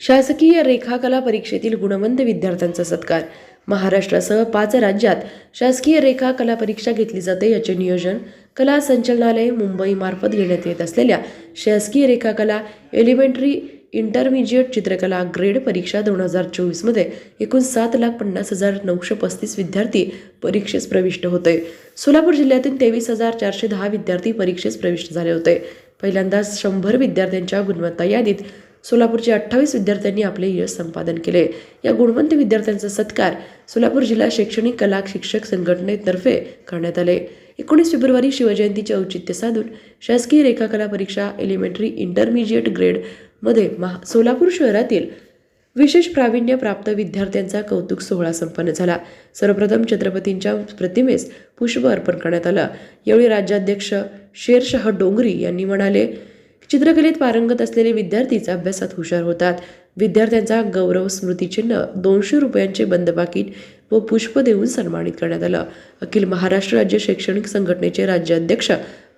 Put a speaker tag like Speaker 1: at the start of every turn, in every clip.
Speaker 1: शासकीय रेखाकला परीक्षेतील गुणवंत विद्यार्थ्यांचा सत्कार. महाराष्ट्रासह पाच राज्यात शासकीय रेखा कला परीक्षा घेतली जाते. याचे नियोजन कला संचालनालय मुंबईमार्फत घेण्यात येत असलेल्या शासकीय रेखाकला एलिमेंटरी इंटरमिजिएट चित्रकला ग्रेड परीक्षा दोन हजार चोवीसमध्ये एकूण सात लाख पन्नास हजार नऊशे पस्तीस विद्यार्थी परीक्षेस प्रविष्ट होते. सोलापूर जिल्ह्यातून तेवीस हजार चारशे दहा विद्यार्थी परीक्षेस प्रविष्ट झाले होते. पहिल्यांदाच शंभर विद्यार्थ्यांच्या गुणवत्ता यादीत सोलापूरच्या अठ्ठावीस विद्यार्थ्यांनी आपले यश संपादन केले. या गुणवंत विद्यार्थ्यांचा सत्कार सोलापूर जिल्हा शैक्षणिक कला शिक्षक संघटनेतर्फे करण्यात आले. एकोणीस फेब्रुवारी शिवजयंतीचे औचित्य साधून शासकीय रेखाकला परीक्षा एलिमेंटरी इंटरमिजिएट ग्रेडमध्ये महा सोलापूर शहरातील विशेष प्रावीण्य प्राप्त विद्यार्थ्यांचा कौतुक सोहळा संपन्न झाला. सर्वप्रथम छत्रपतींच्या प्रतिमेस पुष्प अर्पण करण्यात आलं. यावेळी राज्याध्यक्ष शेरशाह डोंगरी यांनी म्हणाले चित्रकलेत पारंगत असलेले विद्यार्थीच अभ्यासात हुशार होतात. विद्यार्थ्यांचा गौरव स्मृतिचिन्ह दोनशे रुपयांचे बंद पाकिट व पुष्प देऊन सन्मानित करण्यात आलं. अखिल महाराष्ट्र राज्य शैक्षणिक संघटनेचे राज्याध्यक्ष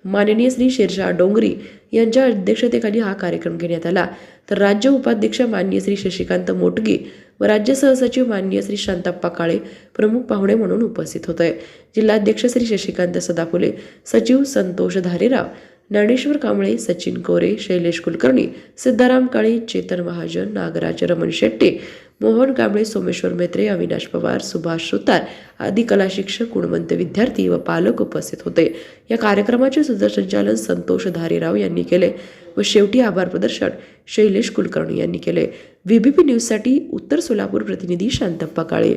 Speaker 1: माननीय श्री शेरशाह डोंगरी यांच्या अध्यक्षतेखाली हा कार्यक्रम घेण्यात आला. तर राज्य उपाध्यक्ष माननीय श्री शशिकांत मोटगे व राज्य सहसचिव माननीय श्री शांताप्पा काळे प्रमुख पाहुणे म्हणून उपस्थित होते. जिल्हाध्यक्ष श्री शशिकांत सदाफुले सचिव संतोष धारेराव ज्ञानेश्वर कांबळे सचिन कोरे शैलेश कुलकर्णी सिद्धाराम काळे चेतन महाजन नागराज रमण शेट्टे मोहन कांबळे सोमेश्वर मेत्रे अविनाश पवार सुभाष सुतार आदी कला शिक्षक गुणवंत विद्यार्थी व पालक उपस्थित होते. या कार्यक्रमाचे सूत्रसंचालन संतोष धारेराव यांनी केले व शेवटी आभार प्रदर्शन शैलेश कुलकर्णी यांनी केले. व्हीबीपी न्यूजसाठी उत्तर सोलापूर प्रतिनिधी शांतप्पा काळे.